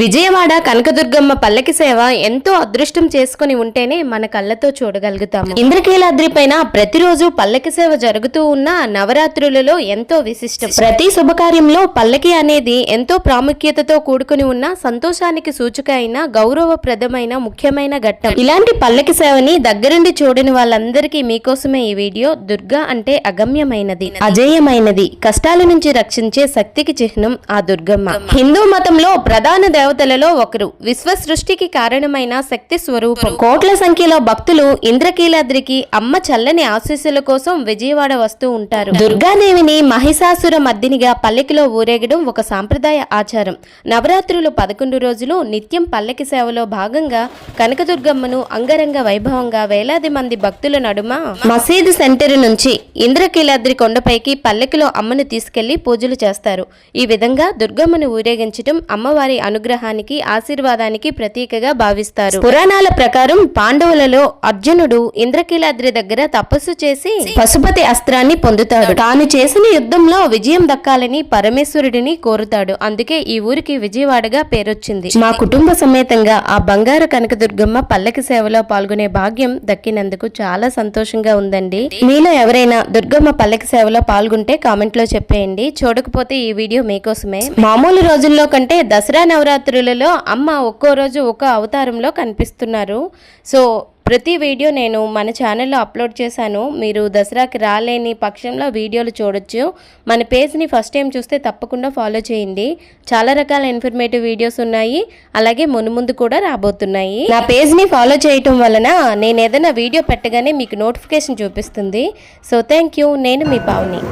విజయవాడ కనకదుర్గమ్మ పల్లకి సేవ ఎంతో అదృష్టం చేసుకుని ఉంటేనే మన కళ్ళతో చూడగలుగుతాము. ఇంద్రకీలాద్రి పైన ప్రతిరోజు పల్లకి సేవ జరుగుతూ ఉన్న నవరాత్రులలో ఎంతో విశిష్టం. ప్రతి శుభకార్యంలో పల్లకి అనేది ఎంతో ప్రాముఖ్యతతో కూడుకుని ఉన్న సంతోషానికి సూచిక అయిన గౌరవప్రదమైన ముఖ్యమైన ఘట్టం. ఇలాంటి పల్లకి సేవని దగ్గరుండి చూడని వాళ్ళందరికీ మీకోసమే ఈ వీడియో దుర్గా అంటే అగమ్యమైనది. అజేయమైనది. కష్టాల నుంచి రక్షించే శక్తికి చిహ్నం ఆ దుర్గమ్మ. హిందూ మతంలో ప్రధాన దేవతలలో ఒకరు. విశ్వ సృష్టికి కారణమైన శక్తి స్వరూపం. కోట్ల సంఖ్యలో భక్తులు ఇంద్రకీలాద్రికి అమ్మ చల్లని ఆశీస్సుల కోసం విజయవాడ వస్తూ ఉంటారు. దుర్గాదేవిని మహిషాసుర మద్దినిగా పల్లకిలో ఊరేగడం ఒక సాంప్రదాయ ఆచారం. నవరాత్రులు పదకొండు రోజులు నిత్యం పల్లకి సేవలో భాగంగా కనకదుర్గమ్మను అంగరంగ వైభవంగా వేలాది మంది భక్తుల నడుమ మసీదు సెంటర్ నుంచి ఇంద్రకీలాద్రి కొండపైకి పల్లకిలో అమ్మను తీసుకెళ్ళి పూజలు చేస్తారు. ఈ విధంగా దుర్గమ్మను ఊరేగించడం అమ్మవారి అనుగ్రహానికి ఆశీర్వాదానికి ప్రతీకగా భావిస్తారు. పురాణాల ప్రకారం పాండవులలో అర్జునుడు ఇంద్రకీలాద్రి దగ్గర తపస్సు చేసి పశుపతి అస్త్రాన్ని పొందుతాడు. తాను చేసిన యుద్ధంలో విజయం దక్కాలని పరమేశ్వరుడిని కోరుతాడు. అందుకే ఈ ఊరికి విజయవాడగా పేరొచ్చింది. మా కుటుంబ సమేతంగా ఆ బంగారు కనకదుర్గమ్మ పల్లకి సేవలో పాల్గొనే భాగ్యం దక్కినందుకు చాలా సంతోషంగా ఉందండి. మీలో ఎవరైనా దుర్గమ్మ పల్లకి సేవలో పాల్గొంటే కామెంట్లో చెప్పేయండి. చూడకపోతే ఈ వీడియో మీకోసమే. మామూలు రోజుల్లో కంటే దసరా నవరాత్రి నవరాత్రులలో అమ్మ ఒక్కో రోజు ఒక్కో అవతారంలో కనిపిస్తున్నారు. సో ప్రతి వీడియో నేను మన ఛానల్లో అప్లోడ్ చేశాను. మీరు దసరాకి రాలేని పక్షంలో వీడియోలు చూడొచ్చు. మన పేజ్ని ఫస్ట్ టైం చూస్తే తప్పకుండా ఫాలో చేయండి. చాలా రకాల ఇన్ఫర్మేటివ్ వీడియోస్ ఉన్నాయి. అలాగే మునుముందు కూడా రాబోతున్నాయి. నా పేజ్ని ఫాలో చేయటం వలన నేను ఏదైనా వీడియో పెట్టగానే మీకు నోటిఫికేషన్ చూపిస్తుంది. So thank you. నేను మీ పావుని.